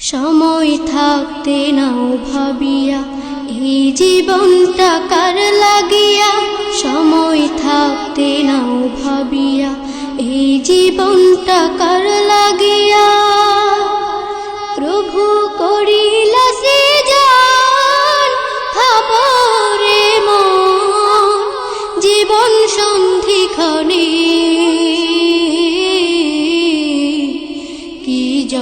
সময় থাকতে নাও ভাবিয়া, এই জীবনটা কার লাগিয়া? সময় থাকতে নাও ভাবিয়া, এই জীবনটা কার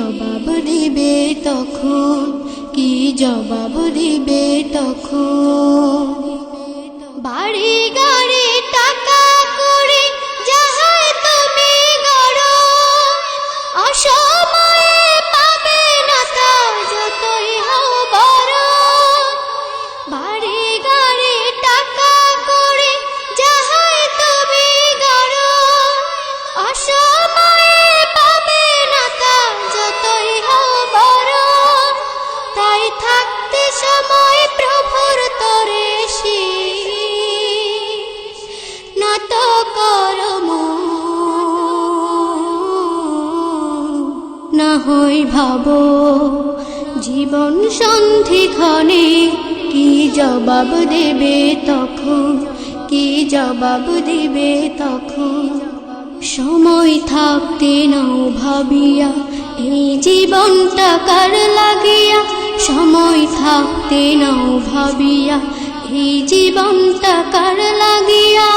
জবাব দিবে তখন? কি জবাব দিবে তখন? হই ভাব। জীবন সন্ধিক্ষণে কি জবাব দেবে তখন? কি জবাব দেবে তখন? সময় থাকতে নাও ভাবিয়া, এই জীবনটা কার লাগিয়া? সময় থাকতে নাও ভাবিয়া, এই জীবনটা কার লাগিয়া?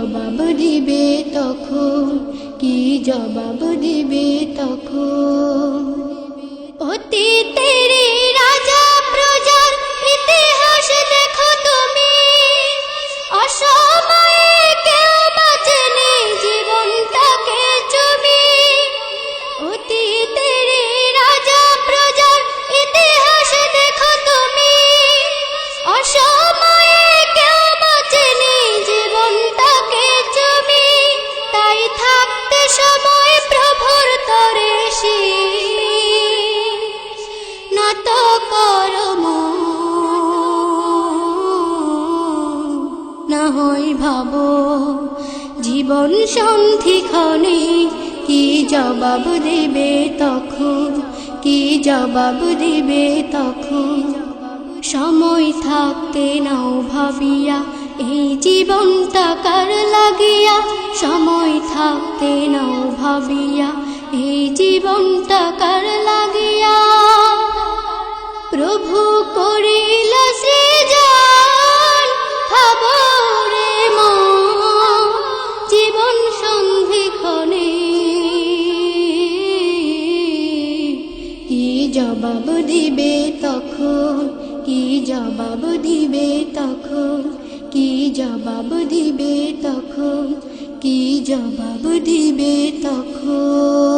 জবাব দিবে তখন? কি জবাব দিবে তখন? অতীতের হই ভাবো। জীবন সন্ধিক্ষণে কি জবাব দেবে তখন? কি জবাব দেবে তখন? সময় থাকতে নাও ভাবিয়া, এই জীবনটা কার লাগিয়া? সময় থাকতে নাও ভাবিয়া, এই জীবনটা কার লাগিয়া দিবে তখন? কি জবাব দিবে তখন? কি জবাব দিবে তখন? কি জবাব দিবে তখন?